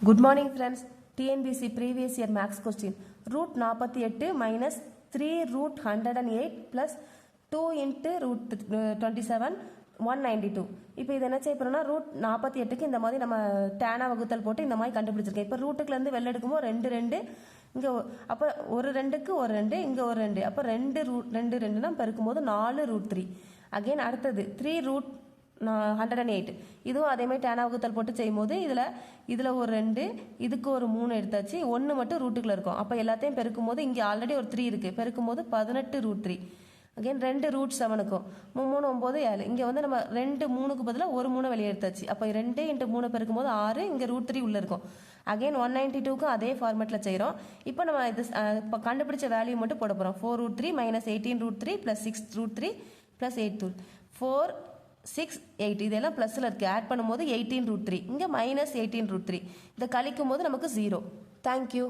Good morning friends TNPSC previous year maths question root நாற்பத்தி எட்டு minus three root hundred and eight plus two into root twenty seven one ninety two இப்போ இது என்ன செய்ய போகிறோம்னா root நாற்பத்தி எட்டுக்கு இந்த மாதிரி நம்ம டேனா வகுத்தல் போட்டு இந்த மாதிரி கண்டுபிடிச்சிருக்கேன். இப்போ ரூட்டுக்குலேருந்து வெளில எடுக்கும்போது ரெண்டு ரெண்டு இங்கே அப்போ ஒரு ரெண்டுக்கு ஒரு ரெண்டு இங்கே ஒரு ரெண்டு. அப்போ ரெண்டு ரூட் ரெண்டு ரெண்டுனா பெருக்கும்போது நாலு ரூட் த்ரீ அகைன் அடுத்தது three root hundred and eight இதுவும் அதேமாதிரி டேனா வகுத்தல் போட்டு செய்யும்போது இதில் இதில் ஒரு ரெண்டு இதுக்கு ஒரு மூணு எடுத்தாச்சு. ஒன்று மட்டும் ரூட்டுக்குள்ள இருக்கும். அப்போ எல்லாத்தையும் பெருக்கும்போது இங்கே ஆல்ரெடி ஒரு த்ரீ இருக்குது பெருக்கும் போது பதினெட்டு ரூட் த்ரீ அகைன் ரெண்டு ரூட் செவனுக்கும் மூணு ஒம்பது ஏழு. இங்கே வந்து நம்ம ரெண்டு மூணுக்கு பதிலாக ஒரு மூணு வெளியே எடுத்தாச்சு. அப்போ ரெண்டு இன்ட்டு மூணு பெருக்கும் போது ஆறு இங்கே ரூட் த்ரீ உள்ளே இருக்கும். அகைன் ஒன் நைன்டி டூக்கும் அதே ஃபார்மேட்டில் செய்கிறோம் இப்போ நம்ம இது இப்போ கண்டுபிடிச்ச வேல்யூ மட்டும் போட போகிறோம் four root three minus eighteen root three plus six root three plus eight root four six eight இதெல்லாம் ப்ளஸில் இருக்குது ஆட் பண்ணும்போது எயிட்டீன் ரூட் த்ரீ இங்கே மைனஸ் எயிட்டீன் ரூட் த்ரீ இதை கழிக்கும் போது நமக்கு ஜீரோ தேங்க்யூ